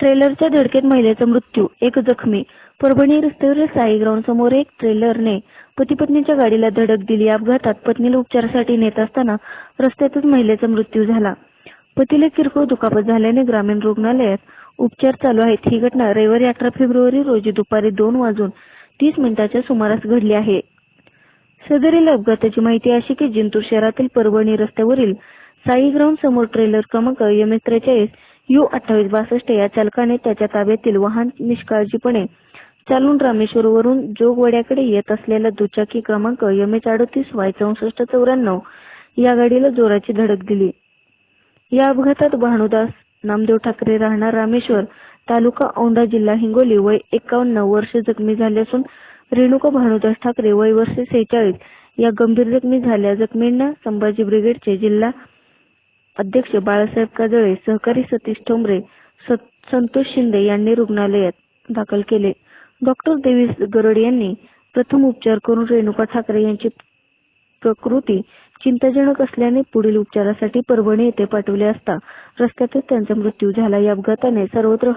ट्रेलरच्या धडकेत महिलेचा मृत्यू एक जखमी. परभणी रस्त्यावरील साई ग्राउंड समोर एक ट्रेलरने पती पत्नीच्या गाडीला धडक दिली. या अपघातात पत्नीला उपचारासाठी नेत असताना रस्त्यातच महिलेचा मृत्यू झाला. पतीला किरकोळ दुखापत झाल्याने ग्रामीण रुग्णालयात उपचार चालू आहेत. ही घटना रविवारी अठरा फेब्रुवारी रोजी दुपारी दोन वाजून तीस मिनिटाच्या सुमारास घडली आहे. सदरील अपघाताची माहिती अशी की जिंतूर शहरातील परभणी रस्त्यावरील साई ग्राउंड समोर ट्रेलर क्रमांक एम एस त्रेचाळीस यू अठ्ठावीस बासष्ट या चालकाने त्याच्या ताब्यातील वाहन निष्काळजीपणे चालून रामेश्वरवरून जोगवड्याकडे येत असलेला दुचाकी क्रमांक एम एच अडतीस वाय चौसष्ट चौऱ्याण्णव या गाडीला जोराची धडक दिली. या अपघातात भानुदास नामदेव ठाकरे राहणार रामेश्वर तालुका औंढा जिल्हा हिंगोली वय एकावन्न वर्ष जखमी झाले असून रेणुका भानुदास ठाकरे वय वर्ष सेहेचाळीस या गंभीर जखमी झाल्या. जखमींना संभाजी ब्रिगेडचे जिल्हा अध्यक्ष बाळासाहेब काजळे सहकारी सतीश ठोंबरे संतोष शिंदे यांनी रुग्णालयात दाखल केले. डॉक्टर देवीस गरड यांनी प्रथम उपचार करून रेणुका ठाकरे यांची प्रकृती चिंताजनक असल्याने पुढील उपचारासाठी परभणी येथे पाठवले असता रस्त्यातच त्यांचा मृत्यू झाला. या अपघाताने सर्वत्र